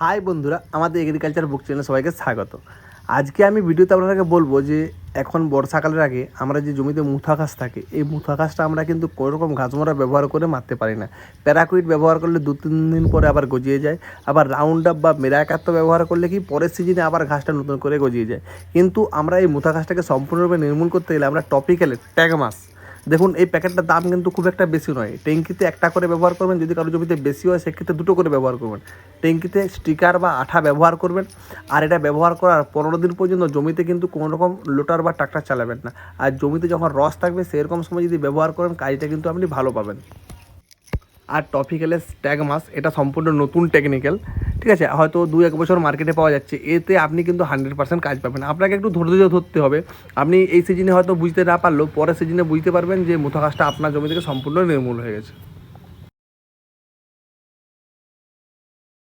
High বন্ধুরা, আমাদের agriculture বুক চ্যানেলে সবাইকে স্বাগত। আজকে আমি ভিডিওতে আপনাদেরকে বলব যে, এখন বর্ষাকালের আগে আমরা যে জমিতে মুথা ঘাস থাকে, এই মুথা ঘাসটা আমরা কিন্তু কোনো রকম ঘাসমরা ব্যবহার করে মারতে পারি না। প্যারাকুইট ব্যবহার করলে দু তিন দিন পরে আবার গজিয়ে যায়। আবার রাউন্ড আপ বা মেরাকাত্ত ব্যবহার করলে কি পরের সিজনে আবার ঘাসটা নতুন করে গজিয়ে যায়। কিন্তু আমরা এই মুথা ঘাসটাকে সম্পূর্ণরূপে নির্মূল করতে গেলে আমরা টপিক্যালে ট্যাগমাস দেখুন, এই প্যাকেটটার দাম কিন্তু খুব একটা বেশি নয়। ট্যাঙ্কিতে একটা করে ব্যবহার করবেন, যদি কারও জমিতে বেশি হয়, সেক্ষেত্রে দুটো করে ব্যবহার করবেন। ট্যাঙ্কিতে স্টিকার বা আঠা ব্যবহার করবেন, আর এটা ব্যবহার করার পনেরো দিন পর্যন্ত জমিতে কিন্তু কোনো রকম লোটার বা ট্রাক্টর চালাবেন না। আর জমিতে যখন রস থাকবে, সেরকম সময় যদি ব্যবহার করেন, কাজটা কিন্তু আপনি ভালো পাবেন। আর টপিক্যালের স্ট্যাগ মাস এটা সম্পূর্ণ নতুন টেকনিক্যাল ঠিক আছে? হয়তো দু এক বছর মার্কেটে পাওয়া যাচ্ছে, এতে আপনি কিন্তু হান্ড্রেড পার্সেন্ট কাজ পাবেন। আপনাকে একটু ধৈর্য ধরতে হবে। আপনি এই সিজনে হয়তো বুঝতে না পারলেও পরের সিজনে বুঝতে পারবেন যে মুথা আপনার জমি থেকে সম্পূর্ণ নির্মূল হয়ে গেছে।